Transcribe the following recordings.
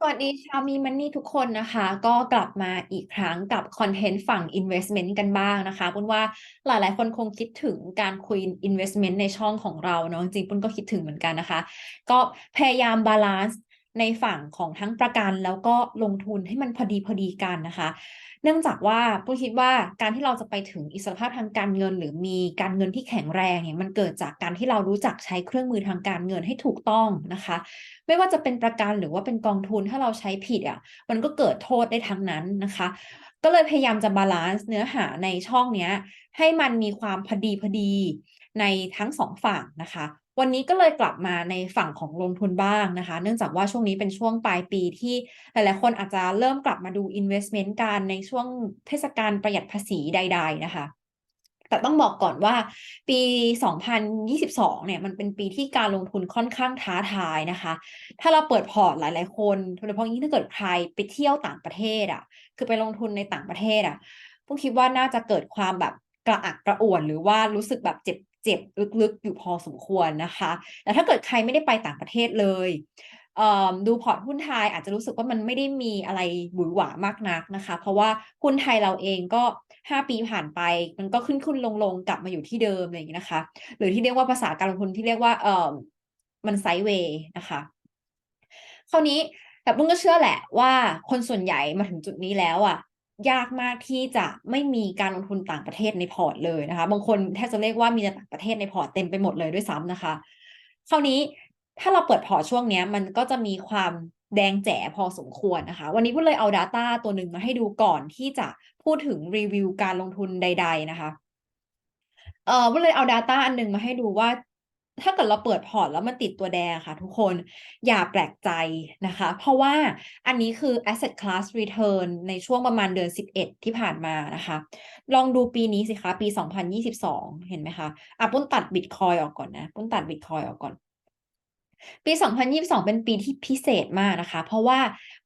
สวัสดีชาวมีมันนี่ทุกคนนะคะ ก็กลับมาอีกครั้งกับคอนเทนต์ฝั่ง Investment กันบ้างนะคะปุ้นว่าหลายๆ คนคงคิดถึงการคุย Investment ในช่องของเราเนาะจริงปุ้นก็คิดถึงเหมือนกันนะคะ ก็พยายามบาลานซ์ ในฝั่งของทั้งประกันแล้วก็ลงทุนให้มันพอดีพอดีกันนะคะ เนื่องจากว่าปุ้นคิดว่าการที่เราจะไปถึงอิสรภาพทางการเงิน หรือมีการเงินที่แข็งแรงเนี่ยมันเกิดจากการที่เรารู้จักใช้เครื่องมือทางการเงินให้ถูกต้องนะคะ ไม่ว่าจะเป็นประกันหรือว่าเป็นกองทุนถ้าเราใช้ผิดอะมันก็เกิดโทษได้ทั้งนั้นนะคะ ก็เลยพยายามจะบาลานซ์เนื้อหาในช่องเนี้ยให้มันมีความพอดีพอดีในทั้งสองฝั่งนะคะ วันนี้ก็เลยกลับมาในฝั่งของลงทุนบ้างนะคะ เนื่องจากว่าช่วงนี้เป็นช่วงปลายปีที่หลายๆคนอาจจะเริ่มกลับมาดู investment การในช่วงเทศกาลประหยัดภาษีใด ๆ นะคะแต่ต้องบอกก่อนว่าปี 2022 เนี่ยมันเป็นปีที่การลงทุนค่อนข้างท้าทายนะคะ ถ้าเราเปิดพอร์ตหลาย ๆ คนโดยเฉพาะยิ่งถ้าเกิดใครไปเที่ยวต่างประเทศอะ คือไปลงทุนในต่างประเทศอะพวกคิดว่าน่าจะเกิดความแบบกระอักกระอ่วนหรือว่ารู้สึกแบบเจ็บ เจ็บลึกๆ อยู่พอสมควรนะคะ แต่ถ้าเกิดใครไม่ได้ไปต่างประเทศเลยดูพอร์ตหุ้นไทยอาจจะรู้สึกว่ามันไม่ได้มีอะไรหวือหวามากนักนะคะ เพราะว่าหุ้นไทยเราเองก็ห้าปีผ่านไป มันก็ขึ้นขึ้นลงลงกลับมาอยู่ที่เดิมอะไรอย่างนี้นะคะ หรือที่เรียกว่าภาษาการลงทุนที่เรียกว่าเออมันไซเวย์นะคะคราวนี้แต่ปุ้งก็เชื่อแหละว่าคนส่วนใหญ่มาถึงจุดนี้แล้วอะ ยากมากที่จะไม่มีการลงทุนต่างประเทศในพอร์ตเลยนะคะ บางคนแทบจะเรียกว่ามีแต่ต่างประเทศในพอร์ตเต็มไปหมดเลยด้วยซ้ำนะคะ คราวนี้ถ้าเราเปิดพอร์ตช่วงนี้มันก็จะมีความแดงแจ๋พอสมควรนะคะ วันนี้พูดเลยเอา Data ตัวหนึ่งมาให้ดูก่อนที่จะพูดถึงรีวิวการลงทุนใด ๆ นะคะเออพูดเลยเอา Data อันหนึ่งมาให้ดูว่า ถ้าเกิดเราเปิดพอร์ตแล้วมันติดตัวแดงค่ะทุกคนอย่าแปลกใจนะคะ เพราะว่าอันนี้คือ asset class return ในช่วงประมาณเดือน 11 ที่ผ่านมานะคะ ลองดูปีนี้สิคะ ปี 2022 เห็นไหมคะอะปุ้นตัดบิตคอยออกก่อนนะปุ้นตัดบิตคอยออกก่อน ปี 2022 เป็นปีที่พิเศษมากนะคะ เพราะว่า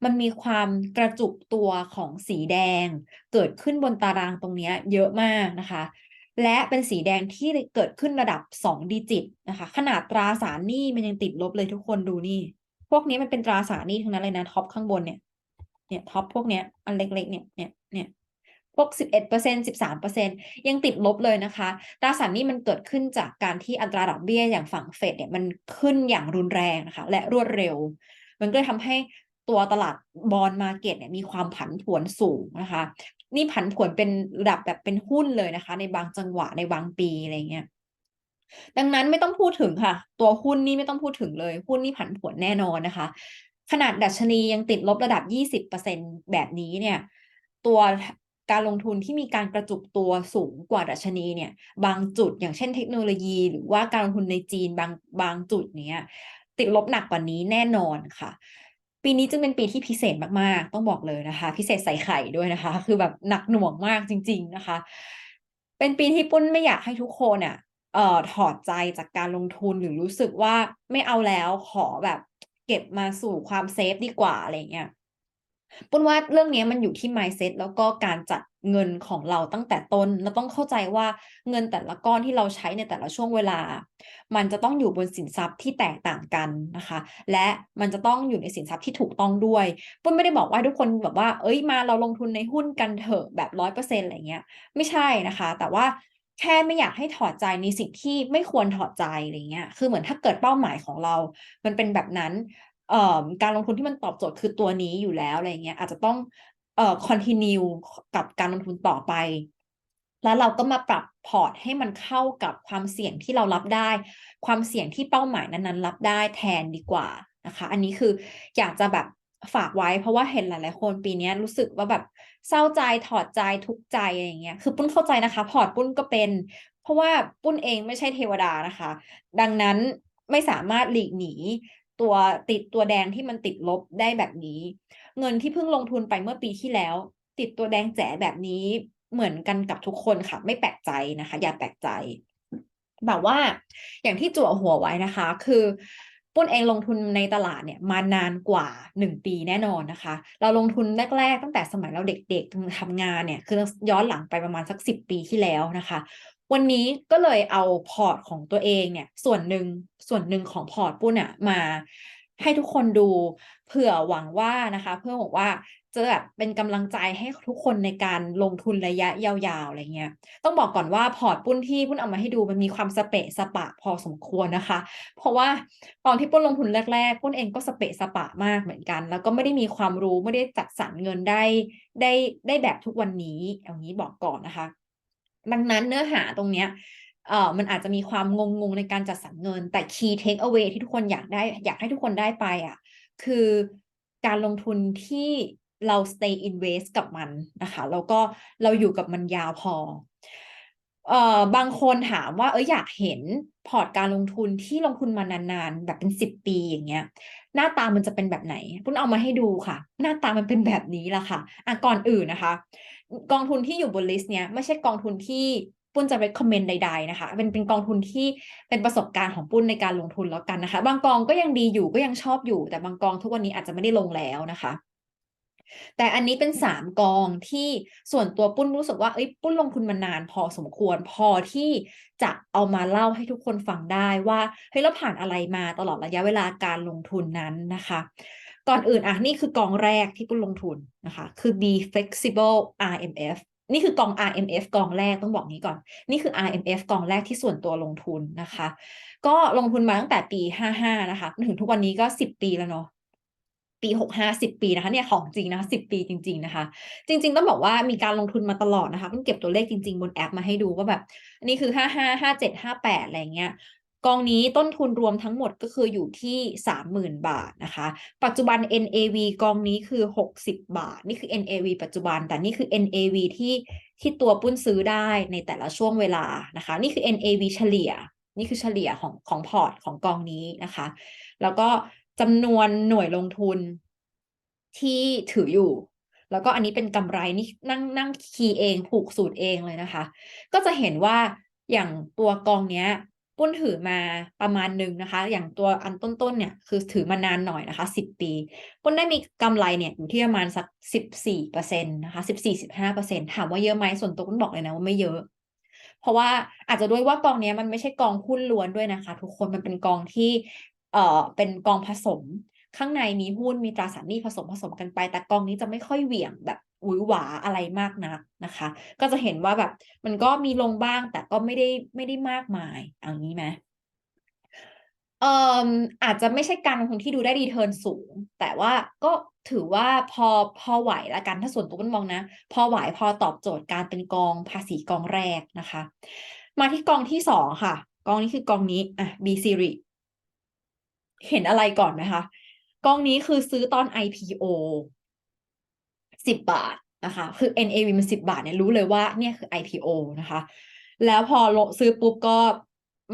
มันมีความกระจุกตัวของสีแดง เกิดขึ้นบนตารางตรงนี้เยอะมากนะคะ และเป็นสีแดงที่เกิดขึ้นระดับ 2 ดิจิตนะคะ ขนาดตราสารหนี้มันยังติดลบเลยทุกคนดูนี่ พวกนี้มันเป็นตราสารหนี้ทั้งนั้นเลยนะท็อปข้างบนเนี่ยเนี่ยท็อปพวกเนี้ยอันเล็กๆเนี่ยเนี่ยเนี่ยพวก 11% 13%ยังติดลบเลยนะคะ ตราสารนี้มันเกิดขึ้นจากการที่อัตราดอกเบี้ยอย่างฝั่งเฟดเนี่ยมันขึ้นอย่างรุนแรงนะคะ และรวดเร็ว มันก็เลยทำให้ ตัวตลาดบอลมาเก็ตเนี่ยมีความผันผวนสูงนะคะ นี่ผันผวนเป็นระดับแบบเป็นหุ้นเลยนะคะ ในบางจังหวะในบางปีอะไรเงี้ยดังนั้นไม่ต้องพูดถึงค่ะ ตัวหุ้นนี่ไม่ต้องพูดถึงเลย หุ้นนี่ผันผวนแน่นอนนะคะ ขนาดดัชนียังติดลบระดับ 20%แบบนี้เนี่ย ตัวการลงทุนที่มีการกระจุกตัวสูงกว่าดัชนีเนี่ย บางจุดอย่างเช่นเทคโนโลยีหรือว่าการลงทุนในจีนบางบางจุดเนี้ย ติดลบหนักกว่านี้แน่นอนค่ะ ปีนี้จึงเป็นปีที่พิเศษมากๆ ต้องบอกเลยนะคะ พิเศษใส่ไข่ด้วยนะคะ คือแบบหนักหน่วงมากจริง ๆนะคะ เป็นปีที่ปุ้นไม่อยากให้ทุกคนอะเอ่อถอดใจจากการลงทุนหรือรู้สึกว่าไม่เอาแล้วขอแบบเก็บมาสู่ความเซฟดีกว่าอะไรเงี้ยปุ้นว่าเรื่องนี้มันอยู่ที่ mindset แล้วก็การจัด เงินของเราตั้งแต่ต้นเราต้องเข้าใจว่าเงินแต่ละก้อนที่เราใช้ในแต่ละช่วงเวลา มันจะต้องอยู่บนสินทรัพย์ที่แตกต่างกันนะคะ และมันจะต้องอยู่ในสินทรัพย์ที่ถูกต้องด้วยปุ้นไม่ได้บอกว่าทุกคนแบบว่า เอ้ยมาเราลงทุนในหุ้นกันเถอะแบบร้อยเปอร์เซ็นต์อะไรเงี้ย ไม่ใช่นะคะ แต่ว่าแค่ไม่อยากให้ถอดใจในสิ่งที่ไม่ควรถอดใจอะไรเงี้ย คือเหมือนถ้าเกิดเป้าหมายของเรา มันเป็นแบบนั้นการลงทุนที่มันตอบโจทย์คือตัวนี้อยู่แล้วอะไรเงี้ยอาจจะต้อง เอ่อ continue กับการลงทุนต่อไป แล้วเราก็มาปรับพอร์ตให้มันเข้ากับความเสี่ยงที่เรารับได้ ความเสี่ยงที่เป้าหมายนั้นๆ รับได้แทนดีกว่านะคะ อันนี้คืออยากจะแบบฝากไว้เพราะว่าเห็นหลาย ๆ คนปีนี้รู้สึกว่าแบบเศร้าใจถอดใจทุกใจอะไรอย่างเงี้ยคือปุ้นเข้าใจนะคะ พอร์ตปุ้นก็เป็น เพราะว่าปุ้นเองไม่ใช่เทวดานะคะ ดังนั้นไม่สามารถหลีกหนีตัวติดตัวแดงที่มันติดลบได้แบบนี้ เงินที่เพิ่งลงทุนไปเมื่อปีที่แล้ว ติดตัวแดงแจ๋แบบนี้เหมือนกันกับทุกคนค่ะ ไม่แปลกใจนะคะ อย่าแปลกใจ แบบว่าอย่างที่จั่วหัวไว้นะคะ คือปุ้นเองลงทุนในตลาดเนี่ยมานานกว่าหนึ่งปีแน่นอนนะคะ เราลงทุนแรก ๆ ตั้งแต่สมัยเราเด็กๆทำงานเนี่ย คือย้อนหลังไปประมาณสักสิบปีที่แล้วนะคะ วันนี้ก็เลยเอาพอร์ตของตัวเองเนี่ย ส่วนหนึ่งส่วนหนึ่งของพอร์ตปุ้นอะมา ให้ทุกคนดู เผื่อหวังว่านะคะ เพื่อหวังว่าจะแบบเป็นกำลังใจให้ทุกคนในการลงทุนระยะยาวๆอะไรเงี้ย ต้องบอกก่อนว่าพอร์ตปุ้นที่ปุ้นเอามาให้ดูมันมีความสเปะสปะพอสมควรนะคะ เพราะว่าตอนที่ปุ้นลงทุนแรกๆปุ้นเองก็สเปะสปะมากเหมือนกัน แล้วก็ไม่ได้มีความรู้ไม่ได้จัดสรรเงินได้ได้ได้แบบทุกวันนี้อย่างนี้บอกก่อนนะคะ ดังนั้นเนื้อหาตรงเนี้ย เอ่อมันอาจจะมีความงงๆในการจัดสรรเงิน แต่ key take away ที่ทุกคนอยากได้ อยากให้ทุกคนได้ไปอะคือการลงทุนที่เรา stay invest กับมันนะคะแล้วก็เราอยู่กับมันยาวพอเอ่อบางคนถามว่าเอออยากเห็นพอร์ตการลงทุนที่ลงทุนมานานๆ แบบเป็นสิบปีอย่างเงี้ย หน้าตามันจะเป็นแบบไหนปุ้นเอามาให้ดูค่ะ หน้าตามันเป็นแบบนี้ละค่ะอะก่อนอื่นนะคะ กองทุนที่อยู่บนลิสต์เนี้ยไม่ใช่กองทุนที่ ปุ้นจะ recommend ใดๆนะคะ เป็นเป็นกองทุนที่เป็นประสบการณ์ของปุ้นในการลงทุนแล้วกันนะคะ บางกองก็ยังดีอยู่ก็ยังชอบอยู่ แต่บางกองทุกวันนี้อาจจะไม่ได้ลงแล้วนะคะ แต่อันนี้เป็นสามกองที่ส่วนตัวปุ้นรู้สึกว่าเอ้ยปุ้นลงทุนมานานพอสมควรพอที่จะเอามาเล่าให้ทุกคนฟังได้ว่าเฮ้ยเราผ่านอะไรมาตลอดระยะเวลาการลงทุนนั้นนะคะก่อนอื่นอะนี่คือกองแรกที่ปุ้นลงทุนนะคะ คือ B Flexible RMF นี่คือกอง RMF กองแรกต้องบอกนี้ก่อน นี่คือ RMF กองแรกที่ส่วนตัวลงทุนนะคะ ก็ลงทุนมาตั้งแต่ปี 55 นะคะ ถึงทุกวันนี้ก็ 10 ปีแล้วเนาะปี65 10ปีนะคะเนี่ยของจริงนะคะ10ปีจริง ๆนะคะ จริง ๆ ต้องบอกว่ามีการลงทุนมาตลอดนะคะเพิ่งเก็บตัวเลขจริง ๆ บนแอปมาให้ดูว่าแบบอันนี้คือ55 57 58อะไรเงี้ย กองนี้ต้นทุนรวมทั้งหมดก็คืออยู่ที่ 30,000 บาทนะคะ ปัจจุบัน NAV กองนี้คือ 60 บาท นี่คือ NAV ปัจจุบัน แต่นี่คือ NAV ที่ที่ตัวปุ้นซื้อได้ในแต่ละช่วงเวลานะคะ นี่คือ NAV เฉลี่ย นี่คือเฉลี่ยของของพอร์ตของกองนี้นะคะ แล้วก็จำนวนหน่วยลงทุนที่ถืออยู่ แล้วก็อันนี้เป็นกำไรนี่นั่งนั่งคีย์เองผูกสูตรเองเลยนะคะ ก็จะเห็นว่าอย่างตัวกองเนี้ย ปุ้นถือมาประมาณหนึ่งนะคะ อย่างตัวอันต้นๆเนี่ยคือถือมานานหน่อยนะคะสิบปีปุ้นได้มีกำไรเนี่ยอยู่ที่ประมาณสักสิบสี่เปอร์เซ็นต์นะคะสิบสี่สิบห้าเปอร์เซ็นต์ถามว่าเยอะไหมส่วนตัวปุ้นบอกเลยนะว่าไม่เยอะ เพราะว่าอาจจะด้วยว่ากองนี้มันไม่ใช่กองหุ้นล้วนด้วยนะคะ ทุกคนมันเป็นกองที่เอ่อเป็นกองผสมข้างในมีหุ้นมีตราสารหนี้ผสมผสมกันไป แต่กองนี้จะไม่ค่อยเหวี่ยงแบบ หวือหวาอะไรมากนักนะคะ ก็จะเห็นว่าแบบ มันก็มีลงบ้างแต่ก็ไม่ได้ไม่ได้มากมายอย่างนี้ไหมเอ่ออาจจะไม่ใช่การลงทุนที่ดูได้ดีเทิร์นสูง แต่ว่าก็ถือว่าพอพอไหวละกันถ้าส่วนตัวปุ้นมองนะ พอไหวพอตอบโจทย์การเป็นกองภาษีกองแรกนะคะ มาที่กองที่สองค่ะ กองนี้คือกองนี้อะ B Series เห็นอะไรก่อนไหมคะ กองนี้คือซื้อตอน IPO สิบบาทนะคะ คือ NAV มันสิบบาทเนี่ยรู้เลยว่าเนี่ยคือ IPO นะคะ แล้วพอลงซื้อปุ๊บก็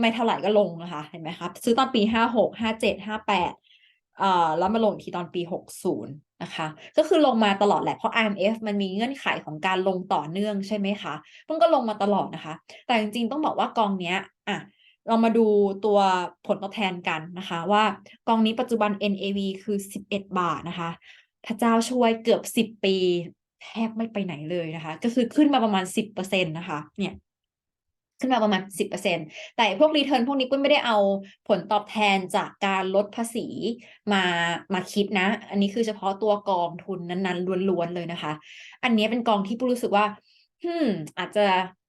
ไม่เท่าไหร่ก็ลงนะคะ เห็นไหมครับซื้อตอนปีห้าหกห้าเจ็ดห้าแปดอ่อแล้วมาลงทีตอนปีหกศูนย์นะคะ ก็คือลงมาตลอดแหละ เพราะ IMF มันมีเงื่อนไขของการลงต่อเนื่องใช่ไหมคะ มันก็ลงมาตลอดนะคะ แต่จริงๆ ต้องบอกว่ากองเนี้ย อะ เรามาดูตัวผลตอบแทนกันนะคะ ว่ากองนี้ปัจจุบัน NAV คือ 11 บาทนะคะ พระเจ้าช่วยเกือบ10ปี แทบไม่ไปไหนเลยนะคะ ก็คือขึ้นมาประมาณ10%นตนะคะ เนี่ย ขึ้นมาประมาณสิบเปอร์เซ็นแต่พวกรีเทิร์นพวกนี้ก็ไม่ได้เอาผลตอบแทนจากการลดภาษีมามาคิดนะ อันนี้คือเฉพาะตัวกองทุนนั้นๆล้วนๆเลยนะคะ อันนี้เป็นกองที่ปุ้รู้สึกว่าฮึมอาจจะ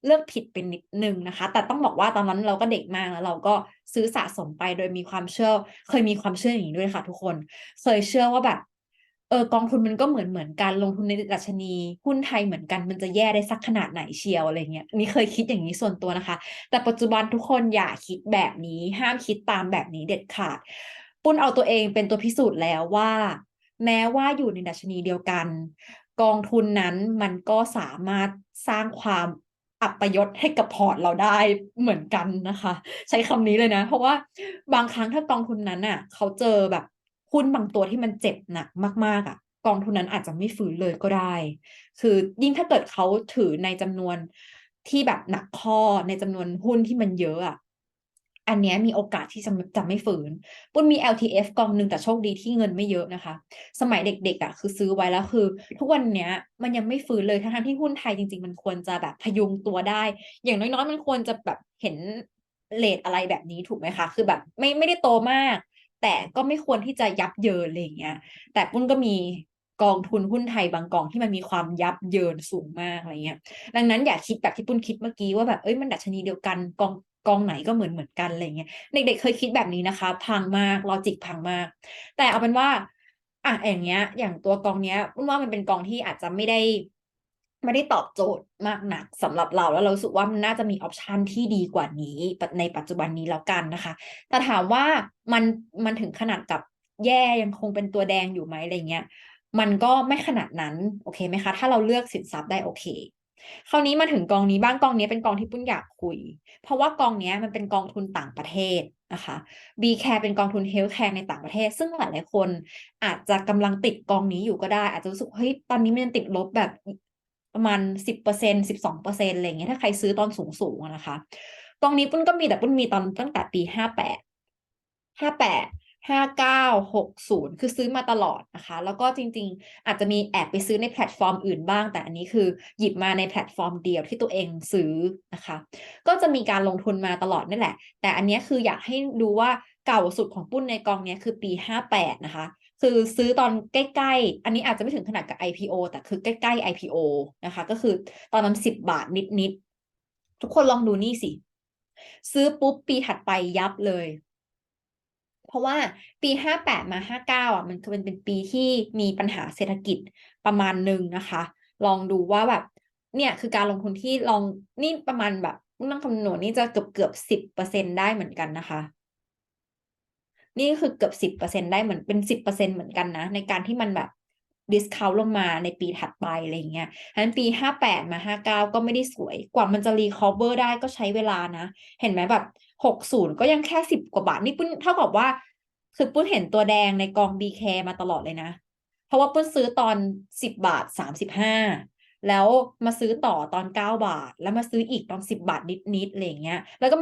เลือกผิดเป็นนิดนึงนะคะ แต่ต้องบอกว่าตอนนั้นเราก็เด็กมากแล้วเราก็ซื้อสะสมไปโดยมีความเชื่อ เคยมีความเชื่ออย่างนี้ด้วยค่ะ ทุกคน เคยเชื่อว่าแบบ เออกองทุนมันก็เหมือนเหมือนการลงทุนในดัชนี หุ้นไทยเหมือนกันมันจะแย่ได้สักขนาดไหนเชียวอะไรเงี้ยนี่เคยคิดอย่างนี้ส่วนตัวนะคะ แต่ปัจจุบันทุกคนอย่าคิดแบบนี้ห้ามคิดตามแบบนี้เด็ดขาด ปุ้นเอาตัวเองเป็นตัวพิสูจน์แล้วว่า แม้ว่าอยู่ในดัชนีเดียวกัน กองทุนนั้นมันก็สามารถสร้างความอัปยศให้กับพอร์ตเราได้เหมือนกันนะคะ ใช้คำนี้เลยนะ เพราะว่าบางครั้งถ้ากองทุนนั้นอะ เขาเจอแบบ หุ้นบางตัวที่มันเจ็บหนักมาก ๆอะ กองทุนนั้นอาจจะไม่ฟื้นเลยก็ได้ คือยิ่งถ้าเกิดเขาถือในจำนวนที่แบบหนักข้อในจำนวนหุ้นที่มันเยอะอะอันเนี้ยมีโอกาสที่จะจะไม่ฝืน ปุ้นมี LTF กองหนึ่งแต่โชคดีที่เงินไม่เยอะนะคะ สมัยเด็กๆอะคือซื้อไว้แล้วคือ ทุกวันเนี้ยมันยังไม่ฟื้นเลยทั้งๆที่หุ้นไทยจริง ๆ มันควรจะแบบพยุงตัวได้ อย่างน้อยๆ มันควรจะแบบเห็นเลทอะไรแบบนี้ถูกไหมคะ คือแบบไม่ไม่ได้โตมาก แต่ก็ไม่ควรที่จะยับเยินอะไรเงี้ย แต่ปุ้นก็มีกองทุนหุ้นไทยบางกองที่มันมีความยับเยินสูงมากอะไรเงี้ย ดังนั้นอย่าคิดแบบที่ปุ้นคิดเมื่อกี้ว่าแบบเอ้ยมันดัชนีเดียวกันกองกองไหนก็เหมือนเหมือนกันอะไรเงี้ยเด็กๆเคยคิดแบบนี้นะคะ พังมากลอจิกพังมาก แต่เอาเป็นว่าอะอย่างเงี้ย อย่างตัวกองเนี้ยปุ้นว่ามันเป็นกองที่อาจจะไม่ได้ ไม่ได้ตอบโจทย์มากหนักสำหรับเราแล้วเราสึกว่ามันน่าจะมีออปชันที่ดีกว่านี้ ในปัจจุบันนี้แล้วกันนะคะ แต่ถามว่ามันมันถึงขนาดกับแย่ยังคงเป็นตัวแดงอยู่ไหมอะไรเงี้ยมันก็ไม่ขนาดนั้นโอเคไหมคะ ถ้าเราเลือกสินทรัพย์ได้โอเค คราวนี้มาถึงกองนี้บ้างกองนี้เป็นกองที่ปุ้นอยากคุย เพราะว่ากองนี้มันเป็นกองทุนต่างประเทศนะคะ B Care เป็นกองทุน Health Care ในต่างประเทศ ซึ่งหลายๆคนอาจจะกำลังติดกองนี้อยู่ก็ได้ อาจจะรู้สึกเฮ้ยตอนนี้มันติดลบแบบ ประมาณสิบเปอร์เซ็นสิบสองเปอร์เซ็นอะไรเงี้ยถ้าใครซื้อตอนสูงสูงนะคะกองนี้ปุ้นก็มีแต่ปุ้นมีตอนตั้งแต่ปีห้าแปดห้าแปดห้าเก้าหกศูนย์คือซื้อมาตลอดนะคะ แล้วก็จริงๆ อาจจะมีแอบไปซื้อในแพลตฟอร์มอื่นบ้าง แต่อันนี้คือหยิบมาในแพลตฟอร์มเดียวที่ตัวเองซื้อนะคะ ก็จะมีการลงทุนมาตลอดนี่แหละ แต่อันนี้คืออยากให้ดูว่าเก่าสุดของปุ้นในกองนี้คือปีห้าแปดนะคะ คือซื้อตอนใกล้ๆ อันนี้อาจจะไม่ถึงขนาดกับ IPO แต่คือใกล้ๆ IPO นะคะ ก็คือตอนนั้นสิบบาทนิดๆ ทุกคนลองดูนี่สิ ซื้อปุ๊บปีถัดไปยับเลย เพราะว่าปีห้าแปดมาห้าเก้าอะมันคือเป็นเป็นปีที่มีปัญหาเศรษฐกิจประมาณหนึ่งนะคะ ลองดูว่าแบบ เนี่ยคือการลงทุนที่ลองนี่ประมาณแบบนั่งคำนวณนี่จะเกือบเกือบสิบเปอร์เซ็นได้เหมือนกันนะคะ นี่คือเกือบสิบเปอร์เซ็นได้เหมือนเป็นสิบเปอร์เซ็นเหมือนกันนะ ในการที่มันแบบดิสคาวลงมาในปีถัดไปอะไรเงี้ยฉะนั้นปีห้าแปดมาห้าเก้าก็ไม่ได้สวย กว่ามันจะรีคอเวอร์ได้ก็ใช้เวลานะ เห็นไหมแบบหกศูนย์ก็ยังแค่สิบกว่าบาท นี่ปุ้นเท่ากับว่า คือปุ้นเห็นตัวแดงในกองบีแคมาตลอดเลยนะ เพราะว่าปุ้นซื้อตอนสิบบาทสามสิบห้าแล้วมาซื้อต่อตอนเก้าบาท แล้วมาซื้ออีกตอนสิบบาทนิดๆอะไรเงี้ย แล้วก็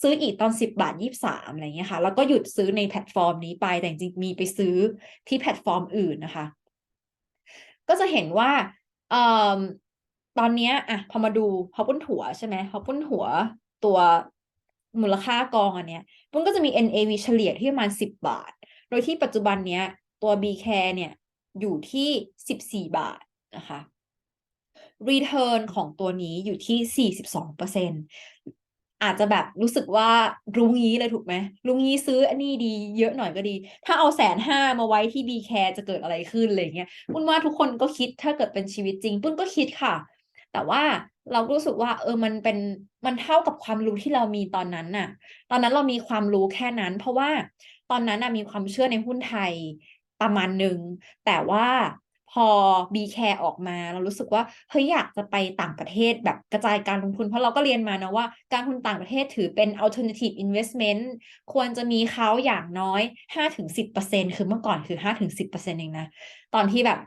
ซื้ออีกตอนสิบบาทยี่สามอะไรเงี้ยค่ะ แล้วก็หยุดซื้อในแพลตฟอร์มนี้ไป แต่จริงๆมีไปซื้อที่แพลตฟอร์มอื่นนะคะ ก็จะเห็นว่าเอ่อตอนนี้อะพอมาดูพอปุ้นถัวใช่ไหมพอปุ้นถัวตัวมูลค่ากองอันเนี้ยปุ้นก็จะมี NAV เฉลี่ยที่ประมาณสิบบาท โดยที่ปัจจุบันเนี้ยตัว B Care เนี่ยอยู่ที่สิบสี่บาทนะคะ Return ของตัวนี้อยู่ที่สี่สิบสองเป อาจจะแบบรู้สึกว่ารุงงี้เลยถูกไหมรุงงี้ซื้ออันนี้ดีเยอะหน่อยก็ดี ถ้าเอาแสนห้ามาไว้ที่ B Care จะเกิดอะไรขึ้นอะไรเงี้ยปุ้นว่าทุกคนก็คิดถ้าเกิดเป็นชีวิตจริงปุ้นก็คิดค่ะ แต่ว่าเรารู้สึกว่าเออมันเป็นมันเท่ากับความรู้ที่เรามีตอนนั้นน่ะ ตอนนั้นเรามีความรู้แค่นั้น เพราะว่าตอนนั้นน่ะมีความเชื่อในหุ้นไทยประมาณหนึ่งแต่ว่า พอ B Care ออกมา เรารู้สึกว่าเฮ้ยอยากจะไปต่างประเทศแบบกระจายการลงทุน เพราะเราก็เรียนมานะว่า การลงทุนต่างประเทศถือเป็น alternative investment ควรจะมีเขาอย่างน้อย 5-10%คือเมื่อก่อนคือ 5-10%เองนะ ตอนที่แบบ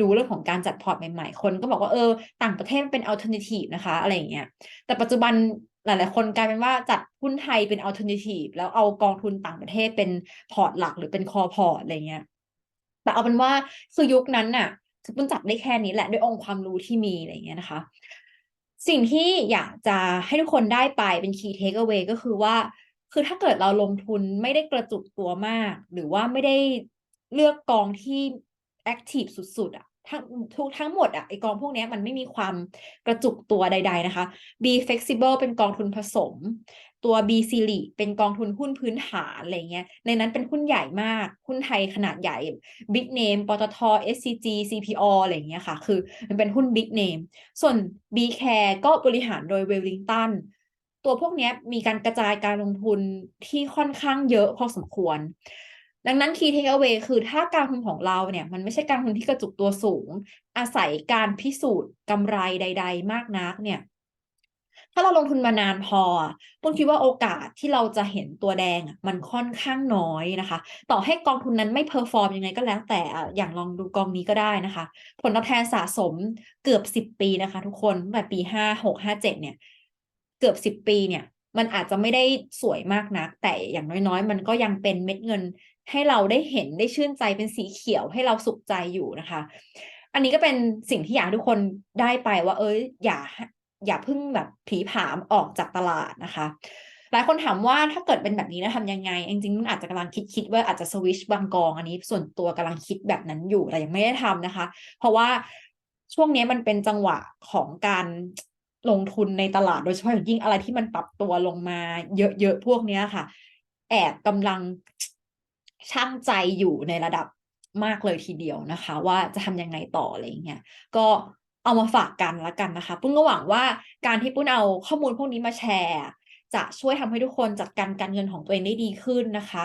ดูเรื่องของการจัดพอร์ตใหม่ๆ คนก็บอกว่าเออ ต่างประเทศเป็น alternative นะคะอะไรอย่างเงี้ยแต่ปัจจุบันหลายๆ คนกลายเป็นว่าจัดหุ้นไทยเป็น alternative แล้วเอากองทุนต่างประเทศเป็นพอร์ตหลักหรือเป็นคอพอร์ตอะไรเงี้ย แต่เอาเป็นว่าคือยุคนั้นน่ะ คือปุ้นจับได้แค่นี้แหละด้วยองค์ความรู้ที่มีอะไรเงี้ยนะคะ สิ่งที่อยากจะให้ทุกคนได้ไปเป็น key takeaway ก็คือว่า คือถ้าเกิดเราลงทุนไม่ได้กระจุกตัวมาก หรือว่าไม่ได้เลือกกองที่ active สุดๆอะทั้งทุกทั้งหมดอะไอกองพวกนี้มันไม่มีความกระจุกตัวใด ๆ นะคะ B flexible เป็นกองทุนผสม ตัว B s i l i เป็นกองทุนหุ้นพื้นฐานอะไรเงี้ย ในนั้นเป็นหุ้นใหญ่มาก หุ้นไทยขนาดใหญ่ Big Name ปตท SCG CPO อะไรเงี้ยค่ะ คือมันเป็นหุ้น Big Name ส่วน B Care ก็บริหารโดย Wellington ตัวพวกนี้มีการกระจายการลงทุนที่ค่อนข้างเยอะพอสมควร ดังนั้น key takeaway คือถ้าการลงทุนของเราเนี่ย มันไม่ใช่การลงทุนที่กระจุกตัวสูง อาศัยการพิสูจน์กำไรใด ๆ มากนักเนี่ย ถ้าเราลงทุนมานานพอปุ้นคิดว่าโอกาสที่เราจะเห็นตัวแดงมันค่อนข้างน้อยนะคะ ต่อให้กองทุนนั้นไม่เพอร์ฟอร์มยังไงก็แล้วแต่อย่างลองดูกองนี้ก็ได้นะคะ ผลตอบแทนสะสมเกือบสิบปีนะคะ ทุกคนตั้งแต่ปีห้าหกห้าเจ็ดเนี่ย เกือบสิบปีเนี่ย มันอาจจะไม่ได้สวยมากนัก แต่อย่างน้อยๆ มันก็ยังเป็นเม็ดเงินให้เราได้เห็นได้ชื่นใจเป็นสีเขียวให้เราสุขใจอยู่นะคะ อันนี้ก็เป็นสิ่งที่อยากทุกคนได้ไปว่า เอ้ยอย่า อย่าเพิ่งแบบผีผามออกจากตลาดนะคะหลายคนถามว่าถ้าเกิดเป็นแบบนี้นะทำยังไง จริงๆมันอาจจะกำลังคิดคิดว่าอาจจะสวิชบางกองอันนี้ส่วนตัวกำลังคิดแบบนั้นอยู่แต่ยังไม่ได้ทำนะคะ เพราะว่าช่วงนี้มันเป็นจังหวะของการลงทุนในตลาดโดยเฉพาะอย่างยิ่งอะไรที่มันปรับตัวลงมาเยอะๆพวกเนี้ยค่ะ แอบกำลังช่างใจอยู่ในระดับมากเลยทีเดียวนะคะ ว่าจะทำยังไงต่ออะไรเงี้ยก็ เอามาฝากกันละกันนะคะ ปุ้นก็หวังว่าการที่ปุ้นเอาข้อมูลพวกนี้มาแชร์ จะช่วยทำให้ทุกคนจัดการการเงินของตัวเองได้ดีขึ้นนะคะ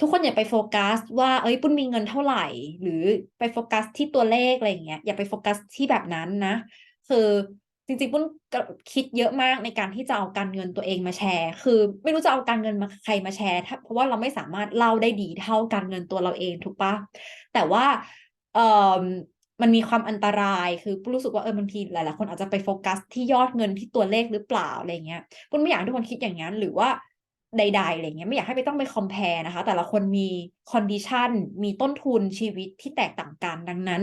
ทุกคนอย่าไปโฟกัส ว่าเอ้ยปุ้นมีเงินเท่าไหร่ หรือไปโฟกัสที่ตัวเลขอะไรอย่างเงี้ยอย่าไปโฟกัสที่แบบนั้นนะคือจริงๆปุ้นคิดเยอะมากในการที่จะเอาการเงินตัวเองมาแชร์ คือไม่รู้จะเอาการเงินมาใครมาแชร์ถ้าเพราะว่าเราไม่สามารถเล่าได้ดีเท่าการเงินตัวเราเองถูกปะแต่ว่าเอ่อ มันมีความอันตรายคือปุ้รู้สึกว่าเออบางทีหลายๆคนอาจจะไปโฟกัสที่ยอดเงินที่ตัวเลขหรือเปล่าอะไรเงี้ยปุ้ไม่อยากให้ทุกคนคิดอย่างนั้น หรือว่าใดๆอะไรเงี้ยไม่อยากให้ไปต้องไปคอมเพลนะคะ แต่ละคนมีคอนดิชันมีต้นทุนชีวิตที่แตกต่างกันดังนั้น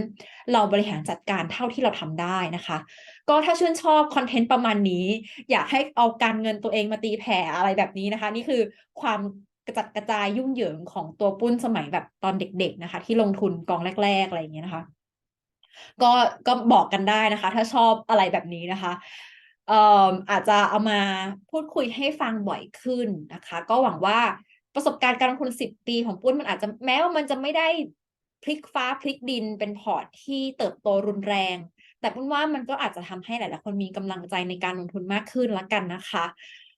เราบริหารจัดการเท่าที่เราทำได้นะคะ ก็ถ้าชื่นชอบคอนเทนต์ประมาณนี้ อยากให้เอาการเงินตัวเองมาตีแผ่อะไรแบบนี้นะคะ นี่คือความกระจัดกระจายยุ่งเหยิงของตัวปุ้นสมัยแบบตอนเด็ก ๆนะคะ ที่ลงทุนกองแรก ๆอะไรอย่างเงี้ยนะคะ ก็ก็บอกกันได้นะคะ ถ้าชอบอะไรแบบนี้นะคะเอ่ออาจจะเอามาพูดคุยให้ฟังบ่อยขึ้นนะคะ ก็หวังว่าประสบการณ์การลงทุนสิบปีของปุ้นมันอาจจะแม้ว่ามันจะไม่ได้พลิกฟ้าพลิกดินเป็นพอร์ตที่เติบโตรุนแรง แต่ปุ้นว่ามันก็อาจจะทำให้หลายๆคนมีกำลังใจในการลงทุนมากขึ้นละกันนะคะ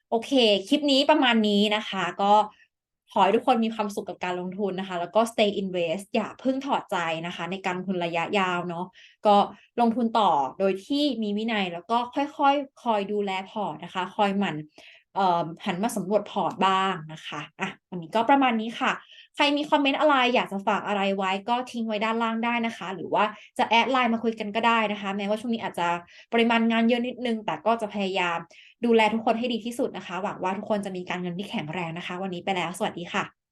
โอเค คลิปนี้ประมาณนี้นะคะ ก็ ขอให้ทุกคนมีความสุขกับการลงทุนนะคะ แล้วก็ stay invest อย่าเพิ่งถอดใจนะคะ ในการลงทุนระยะยาวเนาะก็ลงทุนต่อโดยที่มีวินัยแล้วก็ค่อยๆคคอยดูแลพอร์ตนะคะ คอยหมั่นหันมาสำรวจพอร์ตบ้างนะคะอะวันนี้ก็ประมาณนี้ค่ะ ใครมีคอมเมนต์อะไรอยากจะฝากอะไรไว้ก็ทิ้งไว้ด้านล่างได้นะคะ หรือว่าจะแอดไลน์มาคุยกันก็ได้นะคะ แม้ว่าช่วงนี้อาจจะปริมาณงานเยอะนิดนึง แต่ก็จะพยายาม ดูแลทุกคนให้ดีที่สุดนะคะ หวังว่าทุกคนจะมีการเงินที่แข็งแรงนะคะ วันนี้ไปแล้ว สวัสดีค่ะ